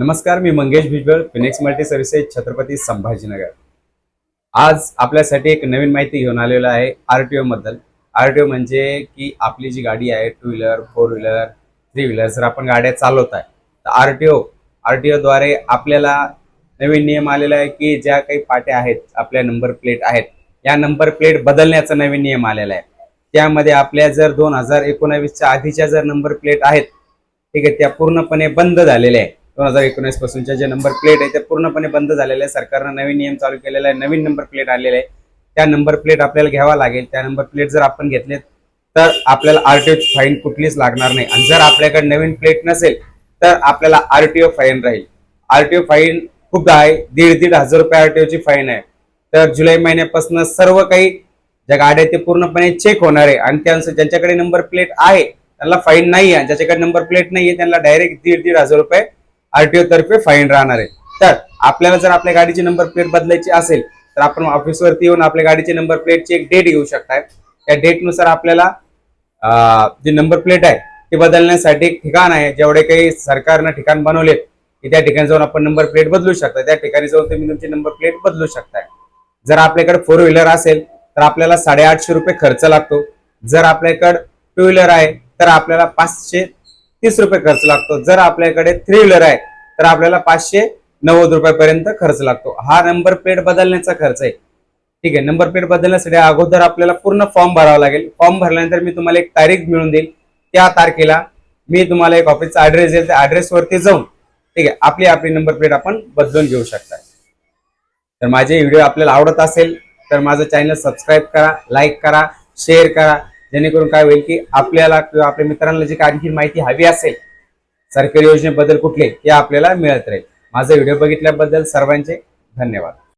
नमस्कार मी Mangesh Bhujbal Phoenix multi services Chhatrapati Sambhajinagar. आज आपल्यासाठी एक नवीन माहिती घेऊन आलेलो आहे आर टी बद्दल. आर टी ओ म्हणजे की आपली जी गाडी आहे two wheeler four wheeler three wheeler जर आपण गाड्या चालवत आहे तर R T O R T ओद्वारे आपल्याला नवीन नियम आलेला आहे की ज्या काही पाट्या आहेत आपल्या नंबर प्लेट आहेत या नंबर प्लेट बदलण्याचा नवीन नियम आलेला आहे. त्यामध्ये आपल्या जर दोन हजार एकोणावीसच्या आधीच्या जर नंबर प्लेट आहेत ठीक आहे त्या पूर्णपणे बंद झालेल्या आहेत. दोन हजार एकोणीस पासूनच्या जे नंबर प्लेट आहे ते पूर्णपणे बंद झालेले आहे. सरकारनं नवीन नियम चालू केलेला आहे. नवीन नंबर प्लेट आलेले आहे. त्या नंबर प्लेट आपल्याला घ्यावा लागेल. त्या नंबर प्लेट जर आपण घेतले तर आपल्याला आरटीओ फाईन कुठलीच लागणार नाही. आणि जर आपल्याकडे नवीन प्लेट नसेल तर आपल्याला आरटीओ फाईन राहील. आरटीओ फाईन खूप आहे. दीड दीड हजार रुपये आरटीओची फाईन आहे. तर जुलै महिन्यापासून सर्व काही ज्या गाड्या आहेत ते पूर्णपणे चेक होणार आहे. आणि त्यानुसार ज्यांच्याकडे नंबर प्लेट आहे त्यांना फाईन नाही आहे ज्याच्याकडे नंबर प्लेट नाही आहे त्यांना डायरेक्ट दीड दीड हजार रुपये आरटीओ तर्फे फाईन राहणार आहे. तर आपल्याला जर आपल्या गाडीची नंबर प्लेट बदलायची असेल तर आपण ऑफिसवरती येऊन आपल्या गाडीची नंबर प्लेटची एक डेट घेऊ शकताय. त्या डेटनुसार आपल्याला जी नंबर प्लेट आहे ती बदलण्यासाठी एक ठिकाण आहे. जेवढे काही सरकारनं ठिकाण बनवलेत की त्या ठिकाणी जाऊन आपण नंबर प्लेट बदलू शकता त्या ठिकाणी जाऊन तुम्ही तुमची नंबर प्लेट बदलू शकताय. जर आपल्याकडे फोर व्हीलर असेल तर आपल्याला साडेआठशे रुपये खर्च लागतो. जर आपल्याकडे टू व्हीलर आहे तर आपल्याला पाचशे तीस रुपये खर्च लागतो. जर आपल्याकडे थ्री व्हीलर आहे तर आपल्याला पाचशे नव्वद रुपयापर्यंत खर्च लागतो. हा नंबर प्लेट बदलण्याचा खर्च आहे. ठीक आहे नंबर प्लेट बदलण्यासाठी अगोदर आपल्याला पूर्ण फॉर्म भरावा लागेल. फॉर्म भरल्यानंतर मी तुम्हाला एक तारीख मिळून देईल. त्या तारखेला मी तुम्हाला एक ऑफिसचा ऍड्रेस देईल. त्या ऍड्रेसवरती जाऊन ठीक आहे आपली आपली नंबर प्लेट आपण बदलून घेऊ शकता. तर माझे व्हिडिओ आपल्याला आवडत असेल तर माझं चॅनल सबस्क्राईब करा लाईक करा शेअर करा. जेणेकरून काय होईल की आपल्याला किंवा आपल्या मित्रांना जी आणखी माहिती हवी असेल सरकारी योजनेबद्दल कुठले ते आपल्याला मिळत राहील. माझा व्हिडिओ बघितल्याबद्दल सर्वांचे धन्यवाद.